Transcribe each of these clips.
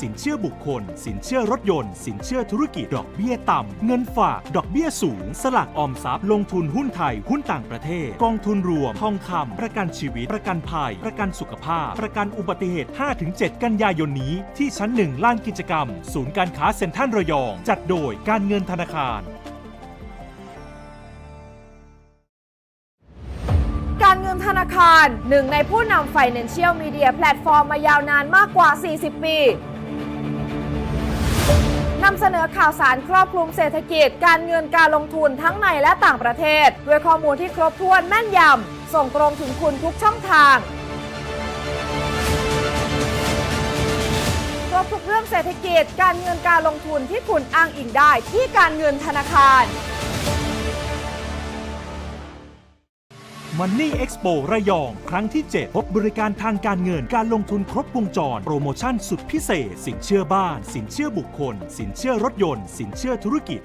สินเชื่อบุคคล สินเชื่อรถยนต์ สินเชื่อธุรกิจดอกเบี้ยต่ำ เงินฝาก ดอกเบี้ยสูง สลากออมทรัพย์ ลงทุนหุ้นไทย หุ้นต่างประเทศ กองทุนรวม ทองคำ ประกันชีวิต ประกันภัย ประกันสุขภาพ ประกันอุบัติเหตุ 5-7 กันยายนนี้ ที่ชั้นหนึ่งลานกิจกรรม ศูนย์การค้าเซ็นทรัลระยอง จัดโดยการเงินธนาคาร การเงินธนาคารหนึ่งในผู้นำ Financial Media แพลตฟอร์มมายาวนานมากกว่า 40 ปี นำเสนอข่าวสารครอบคลุมเศรษฐกิจ การเงินการลงทุนทั้งในและต่างประเทศ ด้วยข้อมูลที่ครบถ้วนแม่นยำ ส่งตรงถึงคุณทุกช่องทางครบทุกเรื่องเศรษฐกิจ การเงินการลงทุนที่คุณอ้างอิงได้ที่การเงินธนาคาร Money Expo ระยอง ครั้งที่ 7 พบบริการทางการเงินการลงทุนครบวงจร โปรโมชั่นสุดพิเศษ สินเชื่อบ้าน สินเชื่อบุคคล สินเชื่อรถยนต์ สินเชื่อธุรกิจ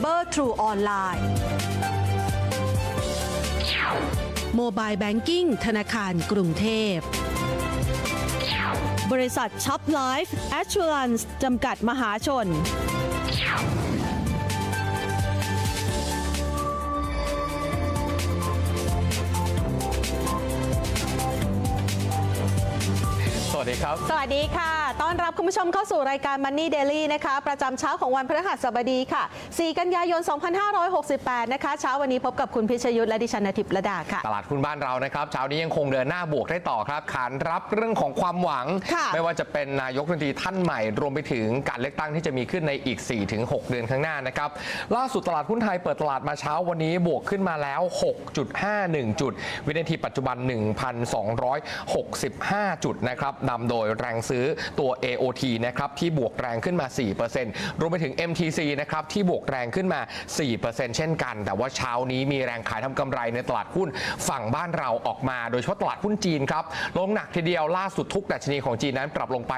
เบอร์ทรูออนไลน์โมบายแบงกิ้งธนาคารกรุงเทพ บริษัทช็อปไลฟ์แอชชูรันส์จำกัดมหาชนสวัสดีครับ สวัสดีค่ะต้ อนรับคุณผู้ชมเข้าสู่รายการ Money Daily นะคะ ประจำเช้าของวันพฤหัสบดีค่ะ 4 กันยายน 2568 นะคะ เช้าวันนี้พบกับคุณพิชยุทธและดิฉันนทิพย์ระดาค่ะ ตลาดหุ้นบ้านเรานะครับ เช้านี้ยังคงเดินหน้าบวกได้ต่อครับ ขานรับเรื่องของความหวังค่ะไม่ว่าจะเป็นนายกรัฐมนตรีท่านใหม่ รวมไปถึงการเลือกตั้งที่จะมีขึ้นในอีก 4-6 เดือนข้างหน้านะครับ ล่าสุดตลาดหุ้นไทยเปิดตลาดมาเช้าวันนี้บวกขึ้นมาแล้ว 6.51 จุด วินาทีปัจจุบัน 1,265 จุดนะครับนำโดยแรงซื้อตัว AOT นะครับที่บวกแรงขึ้นมา 4%รวมไปถึง MTC นะครับที่บวกแรงขึ้นมา 4%เช่นกัน แต่ว่าเช้านี้มีแรงขายทำกำไรในตลาดหุ้นฝั่งบ้านเราออกมา โดยเฉพาะตลาดหุ้นจีนครับลงหนักทีเดียวล่าสุดทุกดัชนีของจีนนั้นปรับลงไป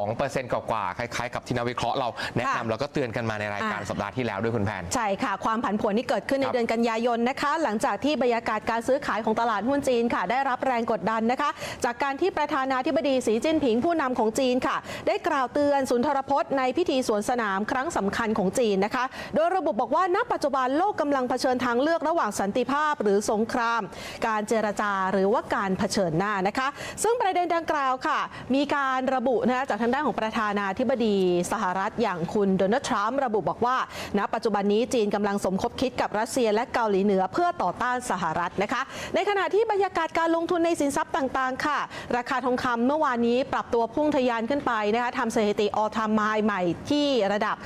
2%กว่าๆคล้ายๆ กับที่นักวิเคราะห์เราแนะนำแล้วก็เตือนกันมาในรายการอ่าสัปดาห์ที่แล้วด้วยคุณแพนใช่ค่ะ ความผันผวนที่เกิดขึ้นในครับเดือนกันยายนนะคะ หลังจากที่บรรยากาศการซื้อขายของตลาดหุ้นจีนค่ะ ได้รับแรงกดดันนะคะ จากการที่ประธานาธิบดีสีจิ้นผิงผู้นำของจีนค่ะได้กล่าวเตือนสุนทรพจน์ในพิธีสวนสนามครั้งสำคัญของจีนนะคะ โดยระบุบอกว่าณปัจจุบันโลกกำลังเผชิญทางเลือกระหว่างสันติภาพหรือสงคราม การเจรจาหรือว่าการเผชิญหน้านะคะ ซึ่งประเด็นดังกล่าวค่ะ มีการระบุนะจากทางด้านของประธานาธิบดีสหรัฐอย่างคุณโดนัลด์ทรัมป์ระบุบอกว่า ณ ปัจจุบันนี้จีนกำลังสมคบคิดกับรัสเซียและเกาหลีเหนือเพื่อต่อต้านสหรัฐนะคะ ในขณะที่บรรยากาศการลงทุนในสินทรัพย์ต่างๆ ค่ะ ราคาทองคำเมื่อวานนี้ปรับตัวพุ่งทะยานขึ้นไปนะคะทำสถิติ all time high ใหม่ที่ระดับ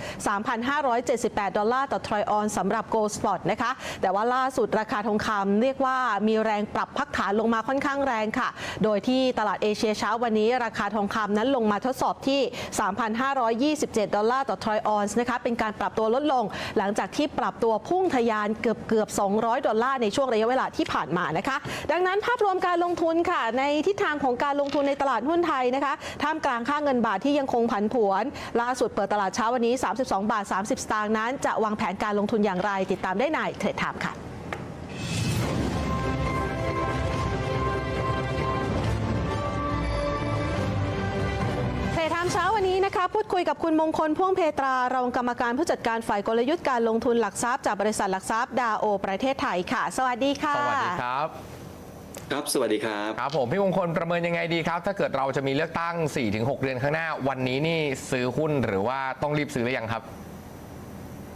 3,578 ดอลลาร์ต่อทรอยออนสำหรับ Gold Spot นะคะ แต่ว่าล่าสุดราคาทองคำเรียกว่ามีแรงปรับพักฐานลงมาค่อนข้างแรงค่ะ โดยที่ตลาดเอเชียเช้าวันนี้ราคาทองคำนั้นลงมาทดสอบที่ 3,527 ดอลลาร์ต่อทรอยออนนะคะเป็นการปรับตัวลดลง หลังจากที่ปรับตัวพุ่งทะยานเกือบเกือบ 200 ดอลลาร์ในช่วงระยะเวลาที่ผ่านมานะคะ ดังนั้นภาพรวมการลงทุนค่ะ ในทิศทางของการลงทุนในตลาดหุ้นไทยนะคะท่ามกลางค่าเงินบาทที่ยังคงผันผวน ล่าสุดเปิดตลาดเช้าวันนี้ 32 บาท 30 สตางค์นั้น จะวางแผนการลงทุนอย่างไร ติดตามได้ในเทรดไทม์ค่ะเทรดไทม์เช้าวันนี้นะคะพูดคุยกับคุณมงคลพ่วงเพตรารองกรรมการผู้จัดการฝ่ายกลยุทธ์การลงทุนหลักทรัพย์จากบริษัทหลักทรัพย์ดาโอ ประเทศไทยค่ะ สวัสดีค่ะ สวัสดีครับ ครับ สวัสดีครับ ครับผมพี่มงคลประเมินยังไงดีครับ ถ้าเกิดเราจะมีเลือกตั้ง 4-6 เดือนข้างหน้า วันนี้นี่ซื้อหุ้นหรือว่าต้องรีบซื้อหรือยังครับ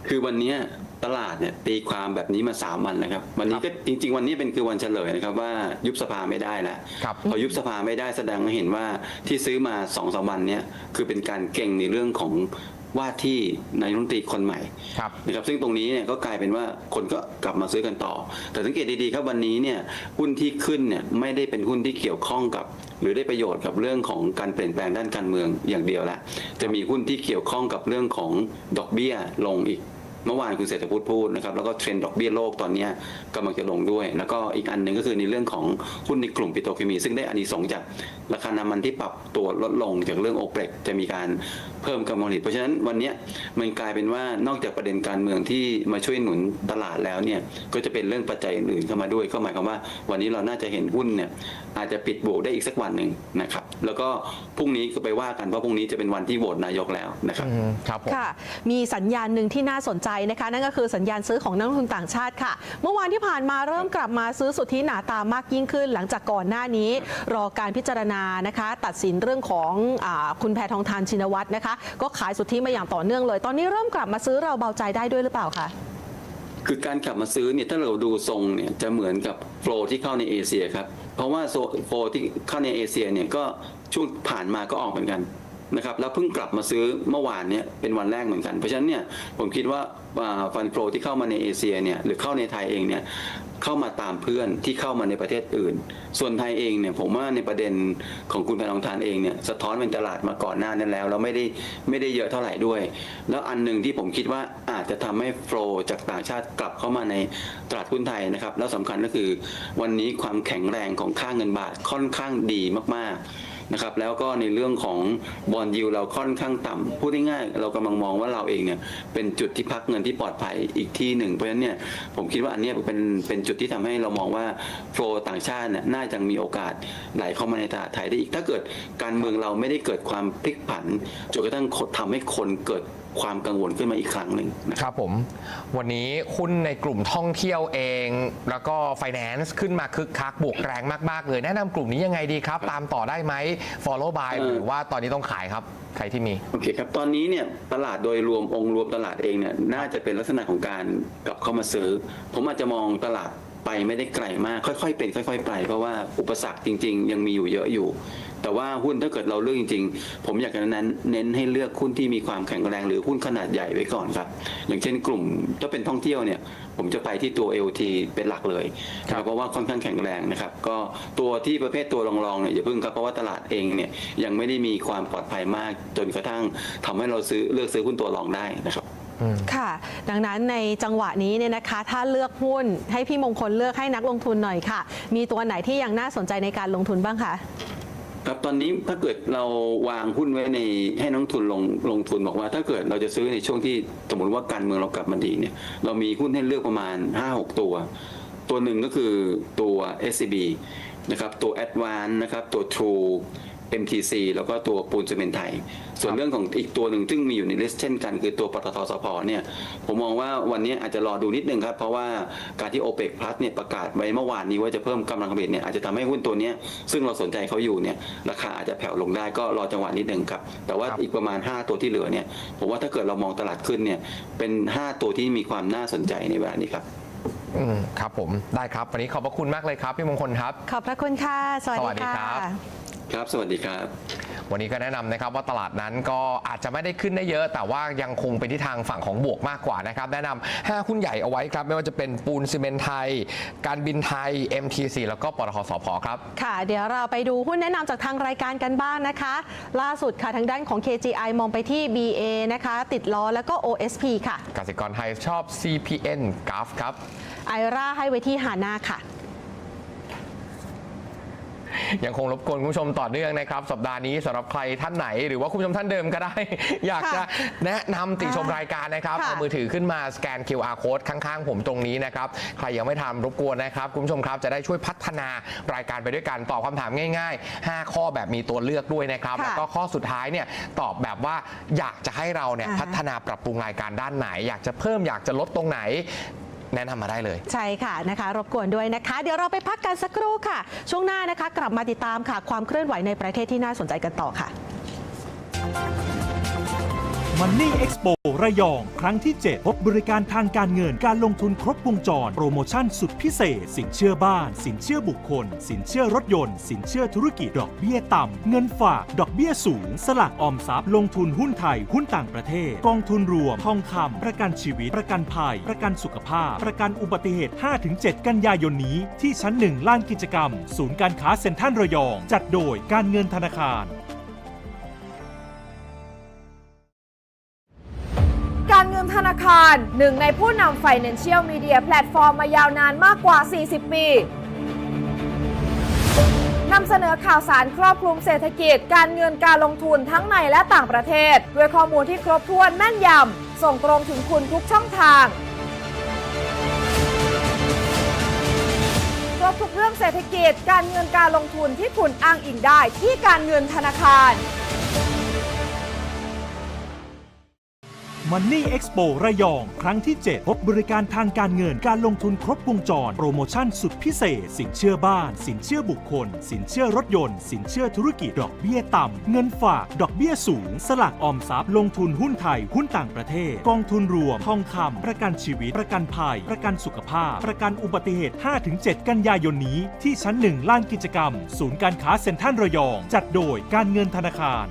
คือวันเนี้ยตลาดเนี่ยตีความแบบนี้มาสามวันนะครับ วันนี้ก็จริง ๆ วันนี้เป็นคือวันเฉลยนะครับว่ายุบสภาไม่ได้แล้วครับพอยุบสภาไม่ได้แสดงให้เห็นว่าที่ซื้อมาสองสามวันเนี่ยคือเป็นการเก่งในเรื่องของ ว่าที่นายกรัฐมนตรีคนใหม่ครับนะครับซึ่งตรงนี้เนี่ยก็กลายเป็นว่าคนก็กลับมาซื้อกันต่อ แต่สังเกตดีๆครับวันนี้เนี่ยหุ้นที่ขึ้นเนี่ยไม่ได้เป็นหุ้นที่เกี่ยวข้องกับ หรือได้ประโยชน์กับเรื่องของการเปลี่ยนแปลงด้านการเมืองอย่างเดียวละจะมีหุ้นที่เกี่ยวข้องกับเรื่องของดอกเบี้ยลงอีก เมื่อวานคุณเศรษฐพุทธพูดนะครับแล้วก็เทรนด์ดอกเบี้ยโลกตอนเนี้ยกำลังจะลงด้วย แล้วก็อีกอันหนึ่งก็คือในเรื่องของหุ้นในกลุ่มปิโตรเคมี ซึ่งได้อานิสงส์จากราคาน้ำมันที่ปรับตัวลดลงจากเรื่องโอเปกจะมีการเพิ่มกำลังผลิตเพราะฉะนั้นวันเนี้ยมันกลายเป็นว่านอกจากประเด็นการเมืองที่มาช่วยหนุนตลาดแล้วเนี่ยก็จะเป็นเรื่องปัจจัยอื่นๆเข้ามาด้วยก็หมายความว่า วันนี้เราน่าจะเห็นหุ้นเนี่ยอาจจะปิดบวกได้อีกสักวันหนึ่งนะครับแล้วก็พรุ่งนี้ก็ไปว่ากันเพราะพรุ่งนี้จะเป็นวันที่โหวตนายกแล้วนะครับอืมครับผมค่ะมีสัญญาณหนึ่งที่น่าสนใจนะคะนั่นก็คือสัญญาณซื้อของนักลงทุนต่างชาติค่ะ เมื่อวานที่ผ่านมาเริ่มกลับมาซื้อสุทธิหนาตามากยิ่งขึ้น หลังจากก่อนหน้านี้ รอการพิจารณานะคะ ตัดสินเรื่องของอคุณแพทองทานชินวัตรนะคะ ก็ขายสุทธิมาอย่างต่อเนื่องเลย ตอนนี้เริ่มกลับมาซื้อเราเบาใจได้ด้วยหรือเปล่าคะคือการกลับมาซื้อเนี่ยถ้าเราดูทรงเนี่ยจะเหมือนกับโฟลที่เข้าในเอเชียครับเพราะว่าโฟลที่เข้าในเอเชียเนี่ยก็ช่วงผ่านมาก็ออกเหมือนกัน นะครับแล้วเพิ่งกลับมาซื้อเมื่อวานเนี่ยเป็นวันแรกเหมือนกัน เพราะฉะนั้นเนี่ยผมคิดว่าฟันโฟลที่เข้ามาในเอเชียเนี่ยหรือเข้าในไทยเองเนี่ยเข้ามาตามเพื่อนที่เข้ามาในประเทศอื่น ส่วนไทยเองเนี่ยผมว่าในประเด็นของคุณแพทองทานเองเนี่ยสะท้อนเป็นตลาดมาก่อนหน้านั้นแล้วแล้วไม่ได้ไม่ได้เยอะเท่าไหร่ด้วย แล้วอันหนึ่งที่ผมคิดว่าอาจจะทำให้โฟลจากต่างชาติกลับเข้ามาในตลาดหุ้นไทยนะครับแล้วสำคัญก็คือวันนี้ความแข็งแรงของค่าเงินบาทค่อนข้างดีมากๆ นะครับแล้วก็ในเรื่องของบอลยูเราค่อนข้างต่ำพูดง่ายๆเรากำลังมองว่าเราเองเนี่ยเป็นจุดที่พักเงินที่ปลอดภัยอีกที่หนึ่งเพราะฉะนั้นเนี่ยผมคิดว่าอันนี้เป็นเป็นจุดที่ทำให้เรามองว่าโฟลต่างชาติเนี่ยน่าจะมีโอกาสไหลเข้ามาในตลาดไทยได้อีกถ้าเกิดการเมืองเราไม่ได้เกิดความพลิกผันจนกระทั่งทำให้คนเกิด ความกังวลขึ้นมาอีกครั้งหนึ่งนะครับครับผม วันนี้หุ้นในกลุ่มท่องเที่ยวเอง แล้วก็ Finance ขึ้นมาคึกคักบวกแรงมาก ๆ เลย แนะนำกลุ่มนี้ยังไงดีครับ ตามต่อได้ไหม Follow by เออหรือว่าตอนนี้ต้องขายครับ ใครที่มี โอเคครับ ตอนนี้เนี่ยตลาดโดยรวมองค์รวมตลาดเองเนี่ยน่าจะเป็นลักษณะของการกลับเข้ามาซื้อ ผมอาจจะมองตลาดไปไม่ได้ไกลมากค่อยๆเป็นค่อย ๆ ไปเพราะว่าอุปสรรคจริง ๆ ยังมีอยู่เยอะอยู่ แต่ว่าหุ้นถ้าเกิดเราเลือกจริง ๆ ผมอยากจะเน้นเน้นให้เลือกหุ้นที่มีความแข็งแรงหรือหุ้นขนาดใหญ่ไว้ก่อนครับ อย่างเช่นกลุ่มถ้าเป็นท่องเที่ยวเนี่ย ผมจะไปที่ตัว LT เป็นหลักเลยครับเพราะว่าค่อนข้างแข็งแรงนะครับ ก็ตัวที่ประเภทตัวรองๆเนี่ยอย่าเพิ่งครับเพราะว่าตลาดเองเนี่ยยังไม่ได้มีความปลอดภัยมากจนกระทั่งทำให้เราซื้อเลือกซื้อหุ้นตัวรองได้นะครับค่ะ ดังนั้นในจังหวะนี้เนี่ยนะคะ ถ้าเลือกหุ้นให้พี่มงคลเลือกให้นักลงทุนหน่อยค่ะ มีตัวไหนที่ยังน่าสนใจในการลงทุนบ้างคะ ครับตอนนี้ถ้าเกิดเราวางหุ้นไว้ในให้นักลงทุนลงลงทุนบอกว่า ถ้าเกิดเราจะซื้อในช่วงที่สมมติว่าการเมืองเรากลับมาดีเนี่ยเรามีหุ้นให้เลือกประมาณ 5-6 ตัว ตัวหนึ่งก็คือตัว SCB นะครับตัว a d v a n c e นะครับตัว True MTC แล้วก็ตัวปูนซีเมนต์ไทย ส่วนเรื่องของอีกตัวหนึ่งซึ่งมีอยู่ในลิสต์เช่นกันคือตัวปตทสพเนี่ยผมมองว่าวันนี้อาจจะรอดูนิดนึงครับ เพราะว่าการที่ OPEC Plus เนี่ยประกาศไว้เมื่อวานนี้ว่าจะเพิ่มกำลังผลิตเนี่ยอาจจะทำให้หุ้นตัวเนี้ยซึ่งเราสนใจเขาอยู่เนี่ยราคาอาจจะแผ่วลงได้ก็รอจังหวะนิดนึงครับ แต่ว่าครับอีกประมาณ 5 ตัวที่เหลือเนี่ยผมว่าถ้าเกิดเรามองตลาดขึ้นเนี่ยเป็น 5 ตัวที่มีความน่าสนใจในเวลานี้ครับอืมครับผมได้ครับ วันนี้ขอบพระคุณมากเลยครับ พี่มงคลครับ ขอบพระคุณค่ะ สวัสสวัดีสดีค่ะครับ ครับ สวัสดีครับ วันนี้ก็แนะนำนะครับว่าตลาดนั้นก็อาจจะไม่ได้ขึ้นได้เยอะ แต่ว่ายังคงไปที่ทางฝั่งของบวกมากกว่านะครับ แนะนำ5หุ้นใหญ่เอาไว้ครับ ไม่ว่าจะเป็นปูนซีเมนต์ไทย การบินไทย MTC แล้วก็ปตทสพครับ ค่ะ เดี๋ยวเราไปดูหุ้นแนะนำจากทางรายการกันบ้างนะคะ ล่าสุดค่ะทางด้านของ KGI มองไปที่ BA นะคะ ติดล้อแล้วก็ OSP ค่ะกสิกรไทยชอบ CPN g a f ครับไอราให้ไว้ที่ฮาน่าค่ะ ยังคงรบกวนคุณผู้ชมต่อเนื่องนะครับ สัปดาห์นี้สำหรับใครท่านไหน หรือว่าคุณผู้ชมท่านเดิมก็ได้ อยากจะแนะนำติชมรายการนะครับค่ะเอามือถือขึ้นมาสแกน QR code ข้างๆ ผมตรงนี้นะครับ ใครยังไม่ทำรบกวนนะครับ คุณผู้ชมครับจะได้ช่วยพัฒนารายการไปด้วยกันตอบคำถามง่ายๆ 5 ข้อแบบมีตัวเลือกด้วยนะครับ ค่ะแล้วก็ข้อสุดท้ายเนี่ยตอบแบบว่าอยากจะให้เราเนี่ยอ่าพัฒนาปรับปรุงรายการด้านไหน อยากจะเพิ่มอยากจะลดตรงไหน แนะนำมาได้เลย ใช่ค่ะนะคะ รบกวนด้วยนะคะ เดี๋ยวเราไปพักกันสักครู่ค่ะ ช่วงหน้านะคะ กลับมาติดตามค่ะ ความเคลื่อนไหวในประเทศที่น่าสนใจกันต่อค่ะ Money Expo ระยอง ครั้งที่ 7 พบบริการทางการเงินการลงทุนครบวงจร โปรโมชั่นสุดพิเศษ สินเชื่อบ้าน สินเชื่อบุคคล สินเชื่อรถยนต์ สินเชื่อธุรกิจ ดอกเบี้ยต่ำ เงินฝาก ดอกเบี้ยสูง สลากออมทรัพย์ ลงทุนหุ้นไทย หุ้นต่างประเทศ กองทุนรวม ทองคำประกันชีวิต ประกันภัย ประกันสุขภาพ ประกันอุบัติเหตุ 5-7 กันยายนนี้ ที่ชั้น 1 ลานกิจกรรม ศูนย์การค้าเซ็นทรัลระยอง จัดโดยการเงินธนาคาร งธนาคาร หนึ่งในผู้นำ Financial Media แพลตฟอร์มมายาวนานมากกว่า 40 ปีนำเสนอข่าวสารครอบคลุมเศรษฐกิจ การเงินการลงทุนทั้งในและต่างประเทศ ด้วยข้อมูลที่ครบถ้วนแม่นยำ ส่งตรงถึงคุณทุกช่องทาง ครบทุกเรื่องเศรษฐกิจ การเงินการลงทุนที่คุณอ้างอิงได้ที่การเงินธนาคาร Money Expo ระยอง ครั้งที่ 7 พบบริการทางการเงินการลงทุนครบวงจร โปรโมชั่นสุดพิเศษ สินเชื่อบ้าน สินเชื่อบุคคล สินเชื่อรถยนต์ สินเชื่อธุรกิจ ดอกเบี้ยต่ำ เงินฝาก ดอกเบี้ยสูง สลากออมทรัพย์ ลงทุนหุ้นไทย หุ้นต่างประเทศ กองทุนรวม ทองคำ ประกันชีวิต ประกันภัย ประกันสุขภาพ ประกันอุบัติเหตุ 5-7 กันยายนนี้ ที่ชั้น1ลานกิจกรรม ศูนย์การค้าเซ็นทรัลระยอง จัดโดยการเงินธนาคาร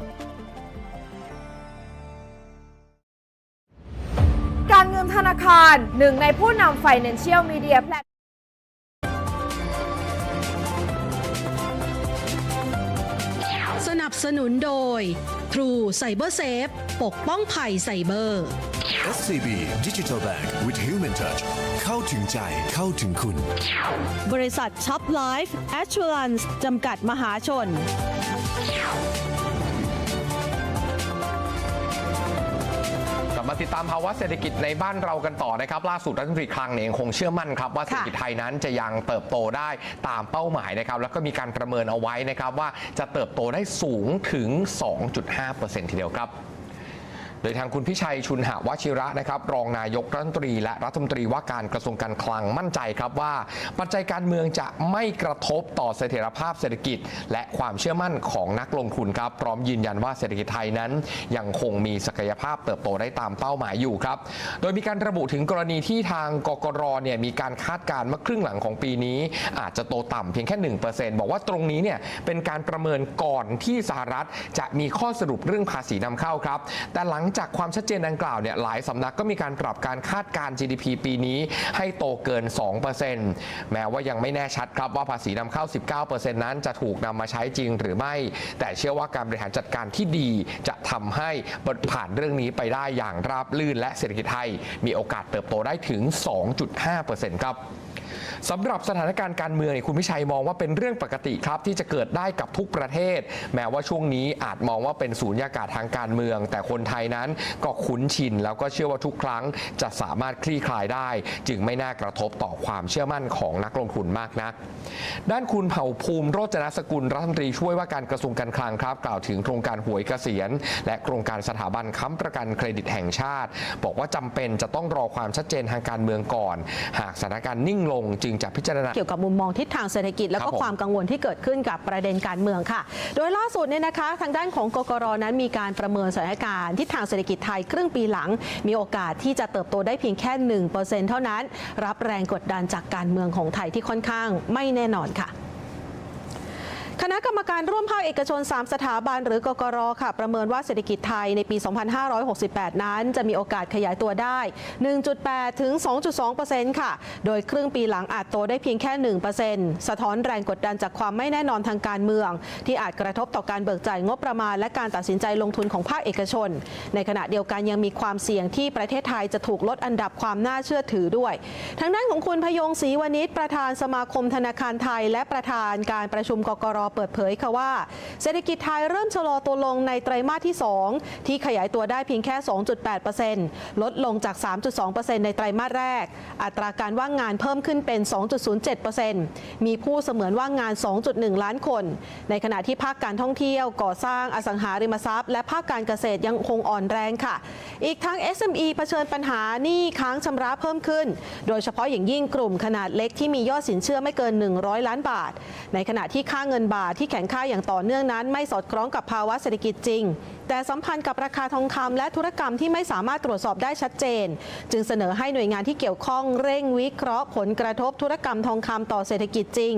การเงินธนาคารหนึ่งในผู้นำ Financial Media แพลตสนับสนุนโดย True Cyber Safe ปกป้องภัยไซเบอร์ SCB Digital Bank with Human Touch เข้าถึงใจเข้าถึงคุณ บริษัทช็อปไลฟ์แอช r รันส์จำกัดมหาชน ลับมาติดตามภาวะเศรษฐกิจในบ้านเรากันต่อนะครับ ล่าสุดรัฐมนตรีคลังเนี่ยยังคงเชื่อมั่นครับว่าเศรษฐกิจไทยนั้นจะยังเติบโตได้ตามเป้าหมายนะครับ แล้วก็มีการประเมินเอาไว้นะครับว่าจะเติบโตได้สูงถึง 2.5%ทีเดียวครับ โดยทางคุณพิชัยชุนหวชิระนะครับรองนายกรัฐมนตรี และรัฐมนตรีว่าการกระทรวงการคลังมั่นใจครับว่า ปัจจัยการเมืองจะไม่กระทบต่อเสถียรภาพเศรษฐกิจ และความเชื่อมั่นของนักลงทุนครับพร้อมยืนยันว่าเศรษฐกิจไทยนั้น ยังคงมีศักยภาพเติบโตได้ตามเป้าหมายอยู่ครับ โดยมีการระบุถึงกรณีที่ทางกกรเนี่ยมีการคาดการณ์ว่าครึ่งหลังของปีนี้ อาจจะโตต่ำเพียงแค่ 1%บอกว่าตรงนี้เนี่ยเป็นการประเมินก่อนที่สหรัฐจะมีข้อสรุปเรื่องภาษีนำเข้าครับ แต่หลังจากความชัดเจนดังกล่าวเนี่ยหลายสำนักก็มีการปรับการคาดการณ์ GDP ปีนี้ให้โตเกิน 2%แม้ว่ายังไม่แน่ชัดครับว่าภาษีนำเข้า 19%นั้นจะถูกนำมาใช้จริงหรือไม่ แต่เชื่อว่าการบริหารจัดการที่ดีจะทำให้ผ่านเรื่องนี้ไปได้อย่างราบรื่นและเศรษฐกิจไทย มีโอกาสเติบโตได้ถึง 2.5%ครับ สำหรับสถานการณ์การเมืองเนี่ยคุณพิชัยมองว่าเป็นเรื่องปกติครับที่จะเกิดได้กับทุกประเทศ แม้ว่าช่วงนี้อาจมองว่าเป็นศูนยากาศทางการเมือง แต่คนไทยนั้นก็คุ้นชิน แล้วก็เชื่อว่าทุกครั้งจะสามารถคลี่คลายได้ จึงไม่น่ากระทบต่อความเชื่อมั่นของนักลงทุนมากนัก ด้านคุณเผ่าภูมิโรจนสกุลรัฐมนตรีช่วยว่าการกระทรวงการคลังครับ กล่าวถึงโครงการหวยเกษียณ และโครงการสถาบันค้ำประกันเครดิตแห่งชาติ บอกว่าจำเป็นจะต้องรอความชัดเจนทางการเมืองก่อน หากสถานการณ์นิ่งลงจึงจะพิจารณา เกี่ยวกับมุมมองทิศทางเศรษฐกิจแล้วครัก็บผม ความกังวลที่เกิดขึ้นกับประเด็นการเมืองค่ะ โดยล่าสุดเนี่ยนะคะทางด้านของกกรนั้นมีการประเมินสถานการณ์ทิศทางเศรษฐกิจไทยครึ่งปีหลัง มีโอกาสที่จะเติบโตได้เพียงแค่ 1%เท่านั้น รับแรงกดดันจากการเมืองของไทยที่ค่อนข้างไม่แน่นอนค่ะ คณะกรรมการร่วมภาคเอกชน 3 สถาบันหรือกกรค่ะ ประเมินว่าเศรษฐกิจไทยในปี 2568 นั้น จะมีโอกาสขยายตัวได้ 1.8 ถึง 2.2%ค่ะ โดยครึ่งปีหลังอาจโตได้เพียงแค่ 1%สะท้อนแรงกดดันจากความไม่แน่นอนทางการเมือง ที่อาจกระทบต่อการเบิกจ่ายงบประมาณ และการตัดสินใจลงทุนของภาคเอกชน ในขณะเดียวกันยังมีความเสี่ยงที่ประเทศไทยจะถูกลดอันดับความน่าเชื่อถือด้วย ทางด้านของคุณพยงศรีวณิชประธานสมาคมธนาคารไทย และประธานการประชุมกกรเปิดเผยค่ะว่า เศรษฐกิจไทยเริ่มชะลอตัวลงในไตรมาสที่ 2 ที่ขยายตัวได้เพียงแค่ 2.8%ลดลงจาก 3.2%ในไตรมาสแรก อัตราการว่างงานเพิ่มขึ้นเป็น 2.07%มีผู้เสมือนว่างงาน 2.1 ล้านคน ในขณะที่ภาคการท่องเที่ยวก่อสร้างอสังหาริมทรัพย์ และภาคการเกษตรยังคงอ่อนแรงค่ะ อีกทั้ง SME เผชิญปัญหาหนี้ค้างชำระเพิ่มขึ้น โดยเฉพาะอย่างยิ่งกลุ่มขนาดเล็กที่มียอดสินเชื่อไม่เกิน 100 ล้านบาท ในขณะที่ค่าเงินบาทที่แข็งค่าอย่างต่อเนื่องนั้น ไม่สอดคล้องกับภาวะเศรษฐกิจจริง แต่สัมพันธ์กับราคาทองคำและธุรกรรมที่ไม่สามารถตรวจสอบได้ชัดเจน จึงเสนอให้หน่วยงานที่เกี่ยวข้องเร่งวิเคราะห์ผลกระทบธุรกรรมทองคำต่อเศรษฐกิจจริง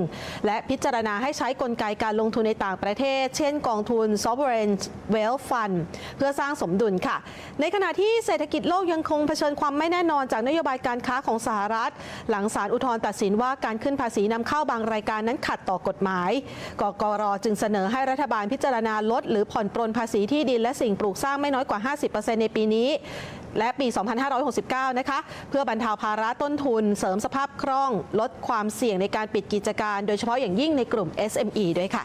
และพิจารณาให้ใช้กลไกการลงทุนในต่างประเทศ เช่นกองทุน sovereign wealth fund เพื่อสร้างสมดุลค่ะ ในขณะที่เศรษฐกิจโลกยังคงเผชิญความไม่แน่นอนจากนโยบายการค้าของสหรัฐ หลังศาลอุทธรณ์ตัดสินว่าการขึ้นภาษีนำเข้าบางรายการนั้นขัดต่อกฎหมายกกรจึงเสนอให้รัฐบาลพิจารณาลด หรือผ่อนปรนภาษีที่ดินและสิ่งปลูกสร้างไม่น้อยกว่า 50%ในปีนี้ และปี 2569 นะคะ เพื่อบรรเทาภาระต้นทุน เสริมสภาพคล่อง ลดความเสี่ยงในการปิดกิจการ โดยเฉพาะอย่างยิ่งในกลุ่ม SME ด้วยค่ะ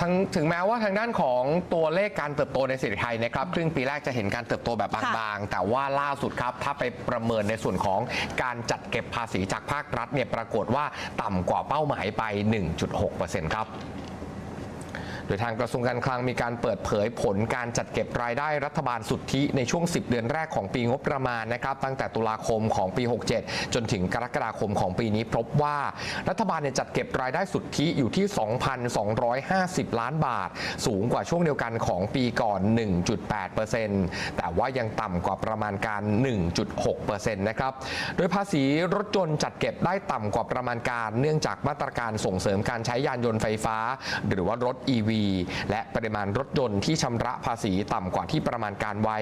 ทั้งถึงแม้ว่าทางด้านของตัวเลขการเติบโตในเศรษฐกิจไทยนะครับครึ่งปีแรกจะเห็นการเติบโตแบบบางๆ แต่ว่าล่าสุดครับ ถ้าไปประเมินในส่วนของการจัดเก็บภาษีจากภาครัฐเนี่ยปรากฏว่าต่ำกว่าเป้าหมายไป 1.6%ครับ โดยทางกระทรวงการคลังมีการเปิดเผยผลการจัดเก็บรายได้รัฐบาลสุทธิในช่วง 10 เดือนแรกของปีงบประมาณนะครับตั้งแต่ตุลาคมของปี 67 จนถึงกรกฎาคมของปีนี้พบว่ารัฐบาลเนี่ยจัดเก็บรายได้สุทธิอยู่ที่ 2,250 ล้านบาท สูงกว่าช่วงเดียวกันของปีก่อน 1.8%แต่ว่ายังต่ำกว่าประมาณการ 1.6%นะครับโดยภาษีรถยนต์จัดเก็บได้ต่ำกว่าประมาณการ เนื่องจากมาตรการส่งเสริมการใช้ยานยนต์ไฟฟ้า หรือว่ารถ EV และปริมาณรถยนต์ที่ชำระภาษีต่ำกว่าที่ประมาณการไว้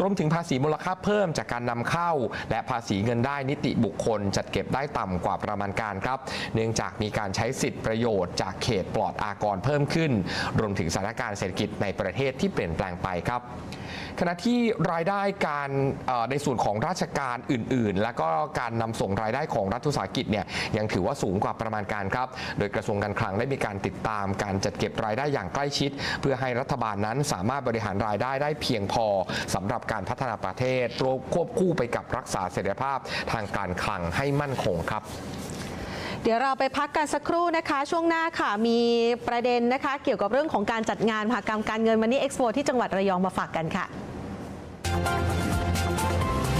รวมถึงภาษีมูลค่าเพิ่มจากการนำเข้า และภาษีเงินได้นิติบุคคล จัดเก็บได้ต่ำกว่าประมาณการครับ เนื่องจากมีการใช้สิทธิประโยชน์จากเขตปลอดอากรเพิ่มขึ้น รวมถึงสถานการณ์เศรษฐกิจในประเทศที่เปลี่ยนแปลงไปครับ ขณะที่รายได้การในส่วนของราชการอื่น ๆ แล้วก็การนำส่งรายได้ของรัฐวิสาหกิจเนี่ยยังถือว่าสูงกว่าประมาณการครับ โดยกระทรวงการคลังได้มีการติดตามการจัดเก็บรายได้อย่างใกล้ชิด เพื่อให้รัฐบาลนั้นสามารถบริหารรายได้ได้เพียงพอสำหรับการพัฒนาประเทศควบคู่ไปกับรักษาเสถียรภาพทางการคลังให้มั่นคงครับเดี๋ยวเราไปพักกันสักครู่นะคะ ช่วงหน้าค่ะมีประเด็นนะคะ เกี่ยวกับเรื่องของการจัดงานมหกรรมการเงินมันนี่เอ็กซ์โปที่จังหวัดระยองมาฝากกันค่ะ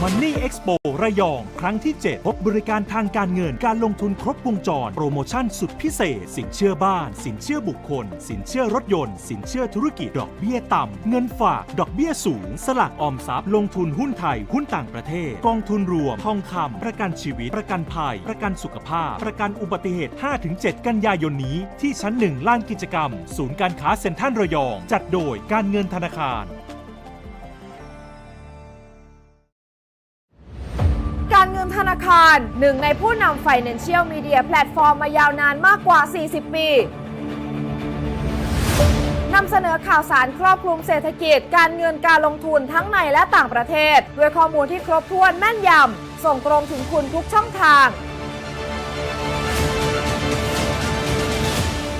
Money Expo ระยอง ครั้งที่ 7 พบบริการทางการเงินการลงทุนครบวงจร โปรโมชั่นสุดพิเศษ สินเชื่อบ้าน สินเชื่อบุคคล สินเชื่อรถยนต์ สินเชื่อธุรกิจ ดอกเบี้ยต่ำ เงินฝาก ดอกเบี้ยสูง สลากออมทรัพย์ ลงทุนหุ้นไทย หุ้นต่างประเทศ กองทุนรวม ทองคำประกันชีวิต ประกันภัย ประกันสุขภาพ ประกันอุบัติเหตุ 5-7 กันยายนนี้ ที่ชั้น 1ลานกิจกรรม ศูนย์การค้าเซ็นทรัลระยอง จัดโดยการเงินธนาคาร ธนาคาร หนึ่งในผู้นำ Financial Media แพลตฟอร์มมายาวนานมากกว่า 40 ปีนำเสนอข่าวสารครอบคลุมเศรษฐกิจ การเงินการลงทุนทั้งในและต่างประเทศ ด้วยข้อมูลที่ครบถ้วนแม่นยำ ส่งตรงถึงคุณทุกช่องทาง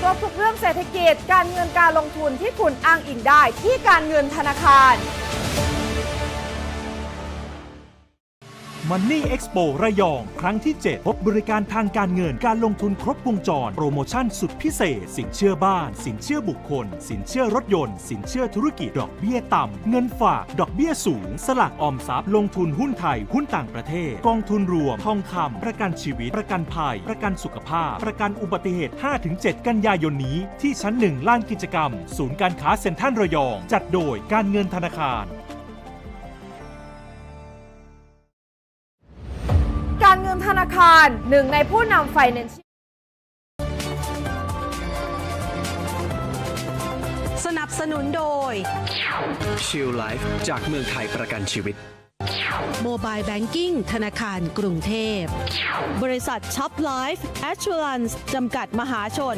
ครบทุกเรื่องเศรษฐกิจ การเงินการลงทุนที่คุณอ้างอิงได้ที่การเงินธนาคาร Money Expo ระยอง ครั้งที่ 7 พบบริการทางการเงินการลงทุนครบวงจร โปรโมชั่นสุดพิเศษ สินเชื่อบ้าน สินเชื่อบุคคล สินเชื่อรถยนต์ สินเชื่อธุรกิจ ดอกเบี้ยต่ำ เงินฝาก ดอกเบี้ยสูง สลากออมทรัพย์ ลงทุนหุ้นไทย หุ้นต่างประเทศ กองทุนรวม ทองคำประกันชีวิต ประกันภัย ประกันสุขภาพ ประกันอุบัติเหตุ 5-7 กันยายนนี้ ที่ชั้น 1ลานกิจกรรม ศูนย์การค้าเซ็นทรัลระยอง จัดโดยการเงินธนาคาร เงินธนาคารหนึ่งในผู้นำ Financial สนับสนุนโดย ชิลไลฟ์จากเมืองไทยประกันชีวิต โมบายแบงกิ้งธนาคารกรุงเทพ บริษัทช็อปไลฟ์แอช r รันส์จำกัดมหาชน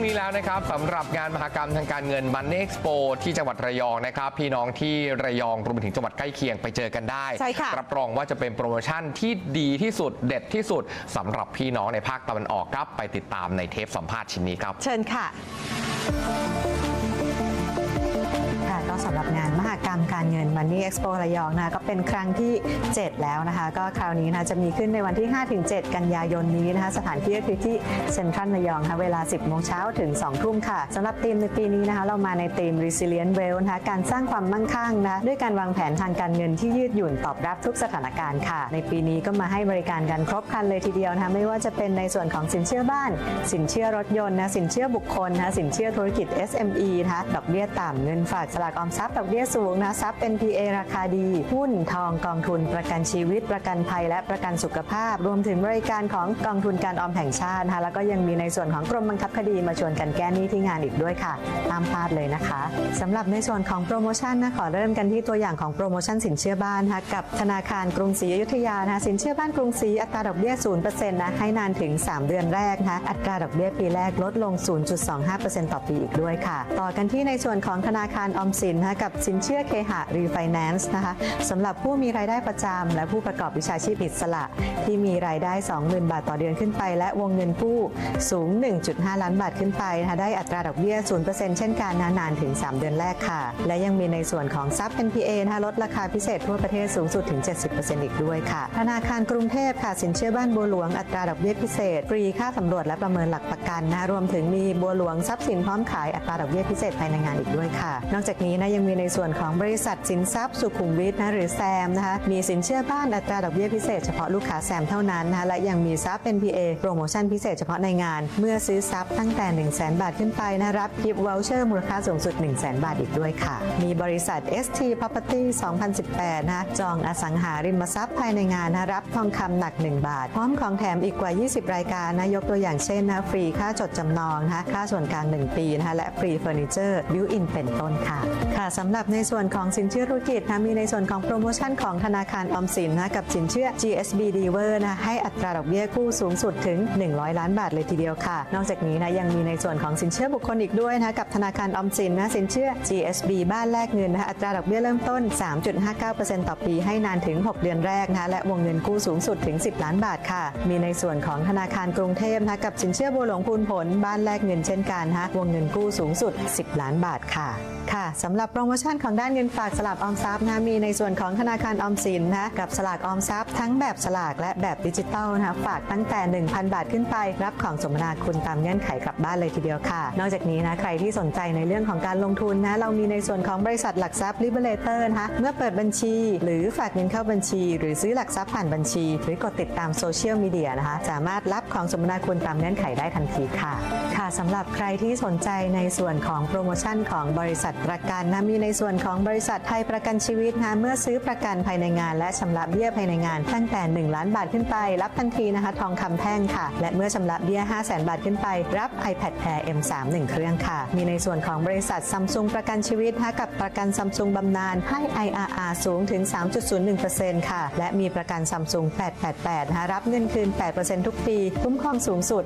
งนี้แล้วนะครับสำหรับงานมหกรรมทางการเงิน Money Expo ที่จังหวัดระยองนะครับ พี่น้องที่ระยองรวมไปถึงจังหวัดใกล้เคียงไปเจอกันได้ใช่ค่ะรับรองว่าจะเป็นโปรโมชั่นที่ดีที่สุดเด็ดที่สุดสำหรับพี่น้องในภาคตะวันออกครับไปติดตามในเทปสัมภาษณ์ชิ้นนี้ครับ เชิญค่ะค่ะก็ สำหรับงานมหกรรมการเงิน Money Expo ระยองนะคะก็เป็นครั้งที่ 7 แล้วนะคะ ก็คราวนี้นะจะมีขึ้นในวันที่ 5-7 กันยายนนี้นะคะ สถานที่ก็คือที่เซ็นทรัลระยองนะคะเวลา 10 โมงเช้าถึง 2 ทุ่มค่ะสำหรับธีมในปีนี้นะคะ เรามาในธีม Resilient Wealth นะคะการสร้างความมั่งคั่งนะคะด้วยการวางแผนทางการเงินที่ยืดหยุ่นตอบรับทุกสถานการณ์ค่ะ ในปีนี้ก็มาให้บริการกันครบครันเลยทีเดียวนะคะไม่ว่าจะเป็นในส่วนของสินเชื่อบ้าน สินเชื่อรถยนต์นะสินเชื่อบุคคลนะสินเชื่อธุรกิจ SME นะคะดอกเบี้ยต่ำเงินฝากสลากออมทรัพย์ดอกเบี้ยสูงนะทรัพย์ NPA ราคาดี หุ้นทองกองทุนประกันชีวิต ประกันภัยและประกันสุขภาพ รวมถึงบริการของกองทุนการออมแห่งชาตินะคะแล้วก็ยังมีในส่วนของกรมบังคับคดีมาชวนกันแก้หนี้ที่งานอีกด้วยค่ะห้ามพลาดเลยนะคะสำหรับในส่วนของโปรโมชั่นนะขอเริ่มกันที่ตัวอย่างของโปรโมชั่นสินเชื่อบ้านนะคะกับธนาคารกรุงศรีอยุธยานะคะสินเชื่อบ้านกรุงศรีอัตราดอกเบี้ย0%นะให้นานถึง 3 เดือนแรกนะคะอัตราดอกเบี้ยปีแรกลดลง 0.25%ต่อปีอีกด้วยค่ะ ต่อกันที่ในส่วนของธนาคารออมสินนะคะกับสินเชื่อเคหะรีไฟแนนซ์นะคะสำหรับผู้มีรายได้ประจำและผู้ประกอบวิชาชีพอิสระ ที่มีรายได้ 20,000 บาทต่อเดือนขึ้นไป และวงเงินกู้สูง 1.5 ล้านบาทขึ้นไปนะคะได้อัตราดอกเบี้ย 0%เช่นกันนะนานถึง 3 เดือนแรกค่ะ และยังมีในส่วนของซับ NPA นะคะลดราคาพิเศษทั่วประเทศสูงสุดถึง 70%อีกด้วยค่ะ ธนาคารกรุงเทพค่ะสินเชื่อบ้านบัวหลวงอัตราดอกเบี้ยพิเศษฟรีค่าสำรวจและประเมินหลักประกันนะรวมถึงมีบัวหลวงทรัพย์สินพร้อมขายอัตราดอกเบี้ยพิเศษภายในงานอีกด้วยค่ะ นอกจากนี้นะยังมีในส่วนของบริษัทสินทรัพย์สุขุมวิทนะหรือแซมนะคะมีสินเชื่อบ้านอัตราดอกเบี้ยพิเศษเฉพาะลูกค้าแซมเท่านั้นนะคะและยังมีซับ NPA โปรโมชั่นพิเศษเฉพาะในงาน เมื่อซื้อซับตั้งแต่ 1 0 0 0 0แบาทขึ้นไปนะรับกิฟต์วอลเชอร์มูลค่าสูงสุด 1 0 0 0 0แบาทอีกด้วยค่ะ มีบริษัท ST Property 2018นะจองอสังหาริมทรัพย์ภายในงานนะรับทองคำหนัก 1 บาท พร้อมของแถมอีกกว่า 20 รายการนะยกตัวอย่างเช่นนะฟรีค่าจดจำนองนะคะค่าส่วนกลาง 1 ปีนะคะและฟรีเฟอร์นิเจอร์บิวอินเป็นต้นค่ะค่ะสำหรับในส่วนของสินเชื่อธุรกิจนะมีในส่วนของโปรโมชั่นของธนาคารออมสินนะกับสินเชื่อ GSB d e v e r นะให้อัตราดอกเบี้ยกู้สูงสุดถึง 100 ล้านบาทเลยทีเดียวค่ะ นอกจากนี้นะยังมีในส่วนของสินเชื่อบุคคลอีกด้วยนะกับธนาคารออมสินนะสินเชื่อ GSB บ้านแลกเงินนะอัตราดอกเบี้ยเริ่มต้น 3.59%ต่อปี ให้นานถึง 6 เดือนแรกนะและวงเงินกู้สูงสุดถึง 10 ล้านบาทค่ะ มีในส่วนของธนาคารกรุงเทพนะกับสินเชื่อบัวหลวงพูนผล บ้านแลกเงินเช่นกันนะวงเงินกู้สูงสุด 10 ล้านบาทค่ะ ค่ะสำหรับโปรโมชั่นของด้านเงินฝากสลากออมทรัพย์นะมีในส่วนของธนาคารออมสินนะกับสลากออมทรัพย์ทั้งแบบสลากและแบบดิจิตอลนะคะฝากตั้งแต่ 1,000 บาทขึ้นไป รับของสมนาคุณตามเงื่อนไขกลับบ้านเลยทีเดียวค่ะ นอกจากนี้นะใครที่สนใจในเรื่องของการลงทุนนะเรามีในส่วนของบริษัทหลักทรัพย์ Liberator นะคะเมื่อเปิดบัญชี หรือฝากเงินเข้าบัญชี หรือซื้อหลักทรัพย์ผ่านบัญชี หรือกดติดตามโซเชียลมีเดียนะคะสามารถรับของสมนาคุณตามเงื่อนไขได้ทันทีค่ะ ค่ะสำหรับใครที่สนใจในส่วนของโปรโมชั่นของบริษัทประกันนะมีในส่วนของบริษัทไทยประกันชีวิตนะเมื่อซื้อประกันภายในงาน และชำระเบี้ยภายในงานตั้งแต่ 1 ล้านบาทขึ้นไป รับทันทีนะคะ ทองคำแท่งค่ะ และเมื่อชำระเบี้ย 5 0 0 0 0 0 บาทขึ้นไป รับ iPad Air M3 1 เครื่องค่ะ มีในส่วนของบริษัทซัมซุงประกันชีวิตนะคะกับประกันซัมซุงบำนาญให้ IRR สูงถึง 3.01%ค่ะ และมีประกันซัมซุง888นะคะรับเงินคืน 8%ทุกปีคุ้มครองสูงสุด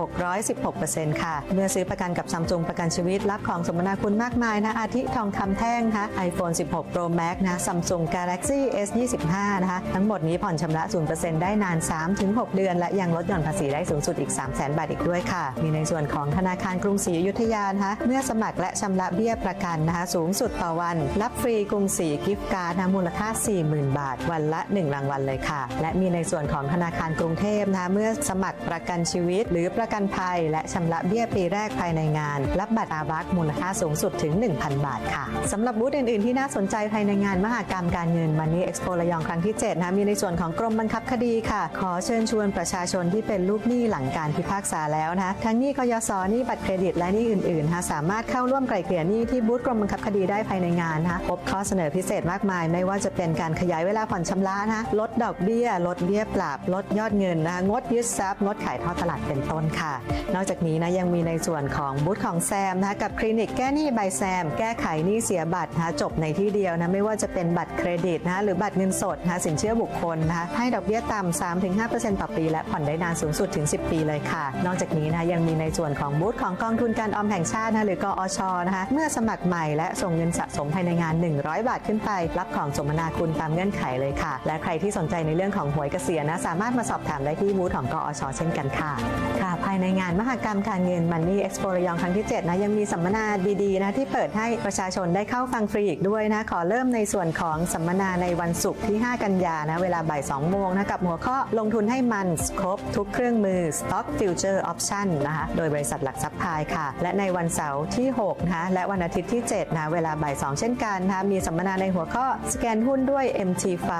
1,616%ค่ะ เมื่อซื้อประกันกับซัมซุงประกันชีวิตรับของสมนาคุณมากมายนะอาทิทองคำแท่งนะคะ iPhone 16 Pro Max นะ Samsung Galaxy S 25นะคะ ทั้งหมดนี้ผ่อนชำระ 0%ได้นาน 3-6 เดือน และยังลดหย่อนภาษีได้สูงสุดอีก 300,000 บาทอีกด้วยค่ะ มีในส่วนของธนาคารกรุงศรีอยุธยานะคะเมื่อสมัครและชำระเบี้ยประกันนะคะ สูงสุดต่อวัน รับฟรีกรุงศรีกิฟต์การ์ดนะมูลค่า 40,000 บาท วันละ 1 รางวัลเลยค่ะ และมีในส่วนของธนาคารกรุงเทพนะคะเมื่อสมัครประกันชีวิต หรือประกันภัย และชำระเบี้ยปีแรกภายในงาน รับบัตรอาบักมูลค่าสูงสุดถึง1,000 บาทค่ะสำหรับบูธอื่น ๆ ที่น่าสนใจภายในงานมหากรรมการเงินมันนี่เอ็กซ์โประยองครั้งที่ 7 นะมีในส่วนของกรมบังคับคดีค่ะ ขอเชิญชวนประชาชนที่เป็นลูกหนี้หลังการพิพากษาแล้วนะทั้งหนี้กยศหนี้บัตรเครดิตและหนี้อื่นๆนะสามารถเข้าร่วมไกล่เกลี่ยหนี้ที่บูธกรมบังคับคดีได้ภายในงานนะคะพบข้อเสนอพิเศษมากมาย ไม่ว่าจะเป็นการขยายเวลาผ่อนชำระนะลดดอกเบี้ย ลดเบี้ยปรับลดยอดเงินนะงดยึดทรัพย์งดขายทอดตลาดเป็นต้นค่ะ นอกจากนี้นะยังมีในส่วนของบูธของแซมนะคะกับคลินิกแก้หนี้ใบแซม แก้ไขหนี้เสียบัตรนะจบในที่เดียวนะไม่ว่าจะเป็นบัตรเครดิตนะหรือบัตรเงินสดนะสินเชื่อบุคคลนะคะให้ดอกเบี้ยต่ำ3-5%ต่อปี และผ่อนได้นานสูงสุดถึง 10 ปีเลยค่ะ นอกจากนี้นะยังมีในส่วนของบูธของกองทุนการออมแห่งชาตินะหรือกอชนะคะเมื่อสมัครใหม่และส่งเงินสะสมภายในงาน 100 บาทขึ้นไป รับของสมนาคุณตามเงื่อนไขเลยค่ะ และใครที่สนใจในเรื่องของหวยเกษียณนะสามารถมาสอบถามได้ที่บูธของกอชเช่นกันค่ะค่ะ ภายในงานมหกรรมการเงินมันนี่เอ็กซ์โประยองครั้งที่ 7 นะยังมีสัมมนาดีๆนะที่เปิดให้ประชาชนได้เข้าฟังฟรีอีกด้วยนะ ขอเริ่มในส่วนของสัมมนาในวันศุกร์ที่ 5 กันยานะ เวลาบ่าย2โมงนะ กับหัวข้อลงทุนให้มันครบทุกเครื่องมือ Stock Future Option นะคะ โดยบริษัทหลักทรัพย์พายค่ะ และในวันเสาร์ที่6นะคะและวันอาทิตย์ที่ 7 นะ เวลาบ่าย 2 เช่นกันนะคะมีสัมมนาในหัวข้อสแกนหุ้นด้วย MT5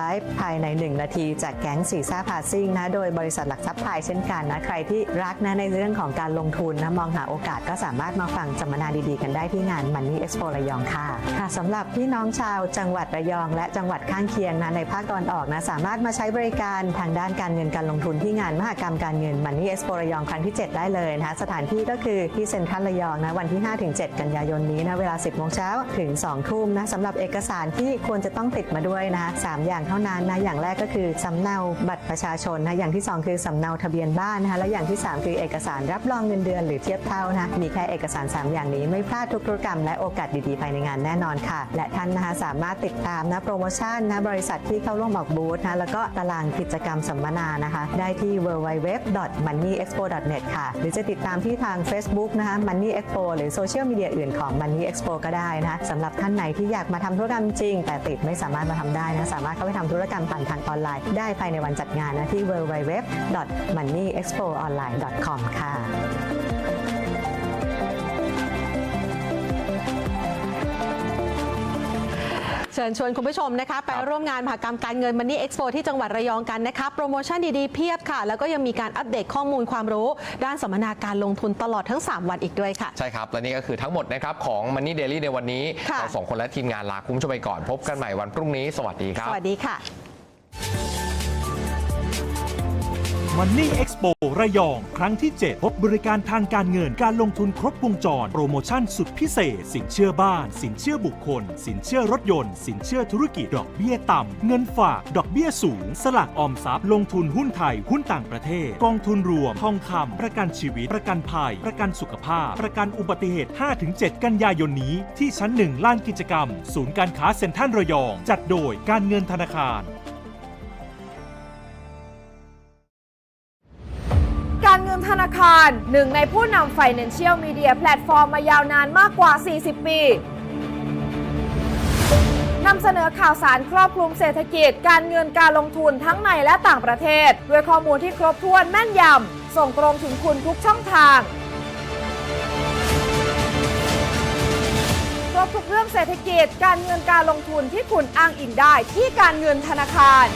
ภายใน 1 นาที จากแก๊งสีซ่าพาซิ่งนะโดยบริษัทหลักทรัพย์พายเช่นกันนะใครที่รักนะในเรื่องของการลงทุนนะมองหาโอกาสก็สามารถมาฟังสัมมนาดีๆ กันได้ที่งาน Money Expo ระยองค่ะค่ะสำหรับพี่น้องชาวจังหวัดระยอง และจังหวัดข้างเคียงนะในภาคตะวันออกนะสามารถมาใช้บริการทางด้านการเงินการลงทุนที่งานมหกรรมการเงิน Money Expo ระยองครั้งที่ 7 ได้เลยนะคะสถานที่ก็คือที่เซ็นทรัลระยองนะวันที่ 5-7 กันยายนนี้นะเวลา 10โมงเช้าถึง2ทุ่มนะสำหรับเอกสารที่ควรจะต้องติดมาด้วยนะคะสามอย่างเท่านั้นนะอย่างแรกก็คือสำเนาบัตรประชาชนนะอย่างที่ 2 คือสำเนาทะเบียนบ้านนะคะและอย่างที่ 3 คือเอกสารรับรองเงินเดือนหรือเทียบเท่านะมีแค่เอกสาร 3 อย่างนี้ไม่พลาดทุกธุรกรรมและโอกาสดีๆภายในงานแน่นอนค่ะ และท่านนะคะสามารถติดตามนะโปรโมชั่นนะบริษัทที่เข้าร่วมออกบูธนะแล้วก็ตารางกิจกรรมสัมมนานะคะ ได้ที่ www.moneyexpo.net ค่ะ หรือจะติดตามที่ทาง Facebook นะคะ Money Expo หรือโซเชียลมีเดียอื่นของ Money Expo ก็ได้นะคะสำหรับท่านไหนที่อยากมาทำธุรกรรมจริง แต่ติดไม่สามารถมาทำได้นะสามารถเข้าไปทำธุรกรรมผ่านทางออนไลน์ ได้ภายในวันจัดงานนะที่ www.moneyexpoonline.com ค่ะ เชิญชวนคุณผู้ชมนะคะ ไปร่วมงานมหกรรมการเงิน Money Expo ที่จังหวัดระยองกันนะคะโปรโมชั่นดีๆเพียบค่ะ แล้วก็ยังมีการอัปเดตข้อมูลความรู้ ด้านสัมมนาการลงทุนตลอดทั้ง 3 วันอีกด้วยค่ะ ใช่ครับ และนี่ก็คือทั้งหมดนะครับของ Money Daily ในวันนี้ ค่ะ เราสองคนและทีมงานลาคุณผู้ชมไปก่อนพบกันใหม่วันพรุ่งนี้สวัสดีครับ สวัสดีค่ะ Money Expo ระยอง ครั้งที่ 7 พบบริการทางการเงินการลงทุนครบวงจร โปรโมชั่นสุดพิเศษ สินเชื่อบ้าน สินเชื่อบุคคล สินเชื่อรถยนต์ สินเชื่อธุรกิจ ดอกเบี้ยต่ำ เงินฝาก ดอกเบี้ยสูง สลากออมทรัพย์ ลงทุนหุ้นไทย หุ้นต่างประเทศ กองทุนรวม ทองคำประกันชีวิต ประกันภัย ประกันสุขภาพ ประกันอุบัติเหตุ 5-7 กันยายนนี้ ที่ชั้น1ลานกิจกรรม ศูนย์การค้าเซ็นทรัลระยอง จัดโดยการเงินธนาคาร ธนาคาร หนึ่งในผู้นำ Financial Media แพลตฟอร์มมายาวนานมากกว่า 40 ปีนำเสนอข่าวสารครอบคลุมเศรษฐกิจ การเงินการลงทุนทั้งในและต่างประเทศ ด้วยข้อมูลที่ครบถ้วนแม่นยำ ส่งตรงถึงคุณทุกช่องทาง ครบทุกเรื่องเศรษฐกิจ การเงินการลงทุนที่คุณอ้างอิงได้ที่การเงินธนาคาร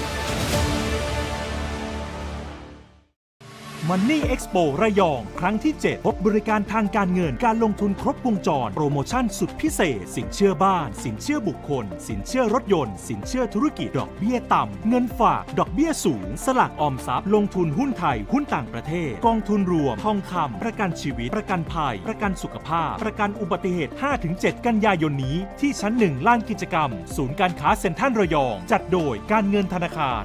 Money Expo ระยอง ครั้งที่ 7 พบบริการทางการเงินการลงทุนครบวงจร โปรโมชั่นสุดพิเศษ สินเชื่อบ้าน สินเชื่อบุคคล สินเชื่อรถยนต์ สินเชื่อธุรกิจ ดอกเบี้ยต่ำ เงินฝาก ดอกเบี้ยสูง สลากออมทรัพย์ ลงทุนหุ้นไทย หุ้นต่างประเทศ กองทุนรวม ทองคำประกันชีวิต ประกันภัย ประกันสุขภาพ ประกันอุบัติเหตุ 5-7 กันยายนนี้ ที่ชั้น1ลานกิจกรรม ศูนย์การค้าเซ็นทรัลระยอง จัดโดยการเงินธนาคาร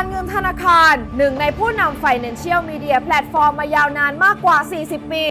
การเงินธนาคาร หนึ่งในผู้นำ Financial Media แพลตฟอร์มมายาวนานมากกว่า 40 ปี